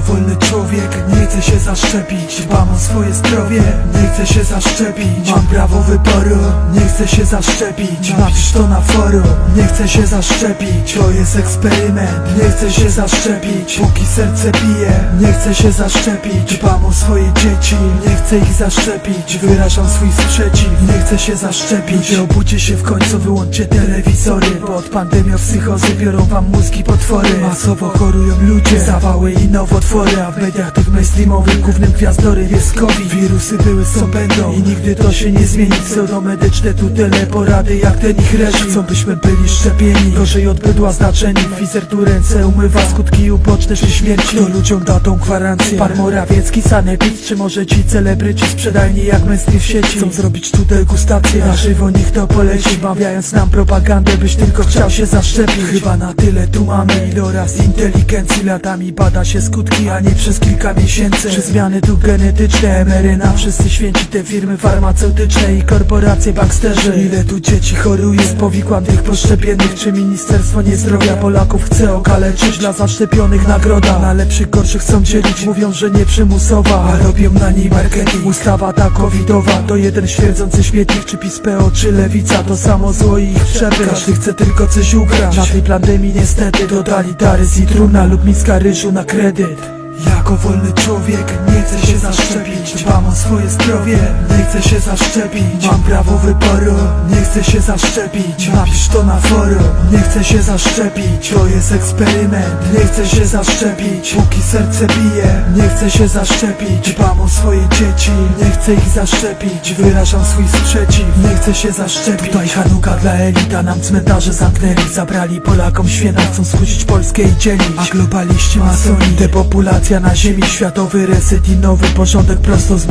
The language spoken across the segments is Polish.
wolny człowiek nie chce się zaszczepić Dbam o swoje zdrowie, nie chcę się zaszczepić. Mam prawo wyboru, nie chcę się zaszczepić. Napisz to na forum, nie chcę się zaszczepić. To jest eksperyment, nie chcę się zaszczepić. Póki serce bije, nie chcę się zaszczepić. Dbam o swoje dzieci, nie chcę ich zaszczepić. Wyrażam swój sprzeciw, nie chcę się zaszczepić. Ludzie obudźcie się w końcu, wyłączcie telewizory Bo od pandemii psychozy biorą wam mózgi potwory. Masowo chorują ludzie, zawały i nowotwory A w mediach tych mainstreamowych głównym gwiazdory jest COVID. Wirusy były, są będą i nigdy to się nie zmieni. Pseudomedyczne tutele, porady jak ten ich reżim. Chcą byśmy byli szczepieni, gorzej od bydła znaczeni. Fizer tu ręce umywa, skutki uboczne czy śmierci. To ludziom da tą gwarancję. Pan Morawiecki, Sanepid, czy może ci celebryci Sprzedajni jak mainstream w sieci? Chcą zrobić tu degustację, na żywo niech to poleci. Bawiając nam propagandę, byś tylko chciał się zaszczepić. Chyba na tyle tu mamy iloraz inteligencji. Latami bada się skutki, a nie przez kilka miesięcy. Czy zmiany tu genetyczne, mRNA Wszyscy święci te firmy farmaceutyczne i korporacje banksterzy Ile tu dzieci choruje z powikłań tych poszczepionych Czy Ministerstwo Niezdrowia Polaków chce okaleczyć Dla zaszczepionych nagroda? Na lepszych gorszych chcą dzielić Mówią, że nie przymusowa, a robią na niej marketing Ustawa ta covidowa. To jeden śmierdzący śmietnik Czy PiS, PO, czy Lewica. To samo zło i ich przepych Każdy chce tylko coś ugrać Na tej pandemii niestety totalitaryzm i trudna lub miska ryżu na kredyt jako wolny człowiek nie chcę się zaszczepić. Dbam o swoje zdrowie, nie chcę się zaszczepić. Mam prawo wyboru, nie chcę się zaszczepić. Napisz to na forum, nie chcę się zaszczepić. To jest eksperyment, nie chcę się zaszczepić. Póki serce bije, nie chcę się zaszczepić. Dbam o swoje dzieci, nie chcę ich zaszczepić. Wyrażam swój sprzeciw, nie chcę się zaszczepić. Tutaj Hanuka dla elita, nam cmentarze zamknęli. Zabrali Polakom święta, chcą skłócić Polskę i dzielić. A globaliści masoni, depopulacja na ziemi. Światowy reset i nowy porządek prosto z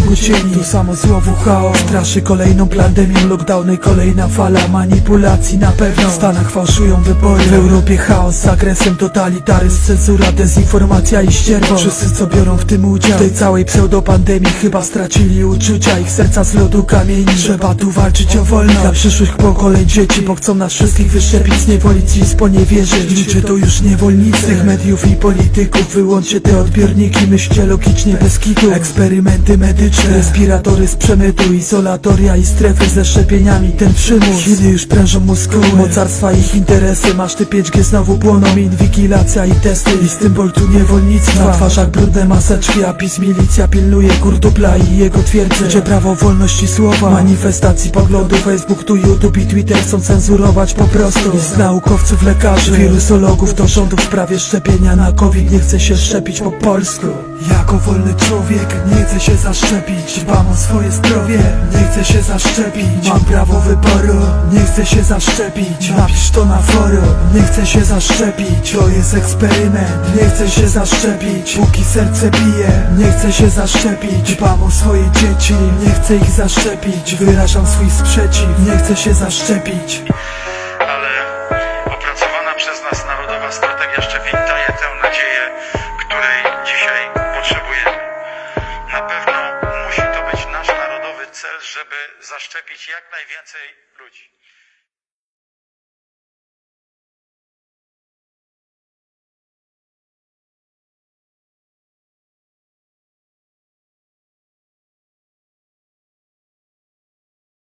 Tu samo złowu chaos Straszy kolejną pandemią, lockdowny Kolejna fala manipulacji. Na pewno W Stanach fałszują wybory. W Europie chaos z agresem Totalitaryzm, cenzura, dezinformacja i ścierwo. Wszyscy co biorą w tym udział W tej całej pseudopandemii chyba stracili uczucia. Ich serca z lodu kamieni Trzeba tu walczyć o wolność. Dla przyszłych pokoleń dzieci Bo chcą nas wszystkich wyszczepić Zniewolić i sponiewierzyć Ludzie to już niewolnicy. Tych mediów i polityków Wyłączcie te odbiorniki. Myślcie logicznie bez kitu. Eksperymenty medyczne Respiratory z przemytu Izolatoria i strefy ze szczepieniami. Ten przymus. Chiny już prężą muskuły. Mocarstwa ich interesy. Masz ty 5G znowu płoną Inwigilacja i testy. I symbol tu niewolnictwa. Na twarzach brudne maseczki A PiS milicja pilnuje Kurdupla i jego twierdzę Gdzie prawo wolności słowa. Manifestacji poglądu. Facebook tu YouTube i Twitter Chcą cenzurować po prostu. Z naukowców, lekarzy. Wirusologów do rządu w sprawie szczepienia. Na COVID Nie chce się szczepić po polsku jako wolny człowiek nie chcę się zaszczepić. Dbam o swoje zdrowie, nie chcę się zaszczepić. Mam prawo wyboru, nie chcę się zaszczepić. Napisz to na forum, nie chcę się zaszczepić. To jest eksperyment, nie chcę się zaszczepić. Póki serce bije, nie chcę się zaszczepić. Dbam o swoje dzieci, nie chcę ich zaszczepić. Wyrażam swój sprzeciw, nie chcę się zaszczepić zaszczepić jak najwięcej ludzi.